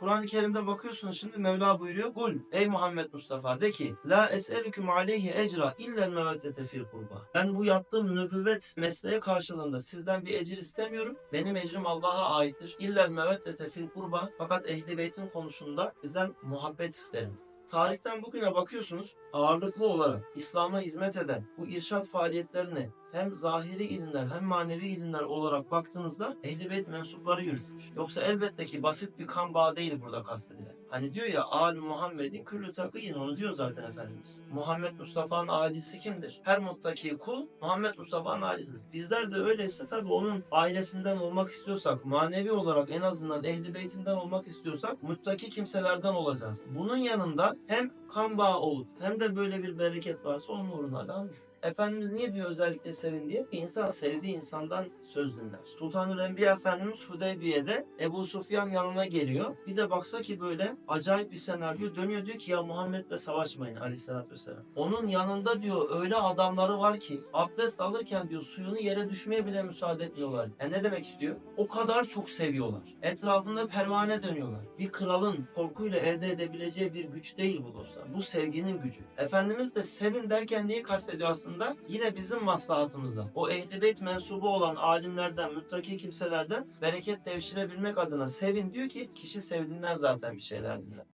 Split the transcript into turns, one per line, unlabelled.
Kur'an-ı Kerim'de bakıyorsunuz şimdi Mevla buyuruyor. Kul ey Muhammed Mustafa de ki La es'elüküm aleyhi ecra illel meveddete fil kurba. Ben bu yaptığım nübüvvet mesleği karşılığında sizden bir ecir istemiyorum. Benim ecrim Allah'a aittir. İllel meveddete fil kurba. Fakat ehli beytin konusunda sizden muhabbet isterim. Tarihten bugüne bakıyorsunuz ağırlıklı olarak İslam'a hizmet eden bu irşat faaliyetlerini hem zahiri ilimler hem manevi ilimler olarak baktığınızda Ehl-i Beyt mensupları yürütmüş. Yoksa elbette ki basit bir kan bağı değil burada kastedilen. Hani diyor ya Âl-ü Muhammed'in küllü takıyın onu diyor zaten Efendimiz. Muhammed Mustafa'nın ailesi kimdir? Her muttaki kul Muhammed Mustafa'nın ailesidir. Bizler de öyleyse tabii onun ailesinden olmak istiyorsak, manevi olarak en azından Ehl-i Beytinden olmak istiyorsak muttaki kimselerden olacağız. Bunun yanında hem kan bağı olup hem de böyle bir bereket varsa onun uğruna da alır. Efendimiz niye diyor özellikle sevin diye? İnsan sevdiği insandan söz dinler. Sultanül Enbiya Efendimiz Hudeybiye'de Ebu Sufyan yanına geliyor. Bir de baksa ki böyle acayip bir senaryo dönüyor diyor ki ya Muhammed'le savaşmayın aleyhissalatü vesselam. Onun yanında diyor öyle adamları var ki abdest alırken diyor suyunu yere düşmeye bile müsaade etmiyorlar. E ne demek istiyor? O kadar çok seviyorlar. Etrafında pervane dönüyorlar. Bir kralın korkuyla elde edebileceği bir güç değil bu dostlar. Bu sevginin gücü. Efendimiz de sevin derken neyi kastediyor aslında? Yine bizim maslahatımızda. O ehli mensubu olan alimlerden, müttaki kimselerden bereket devşirebilmek adına sevin diyor ki kişi sevdiğinden zaten bir şeyler dinler.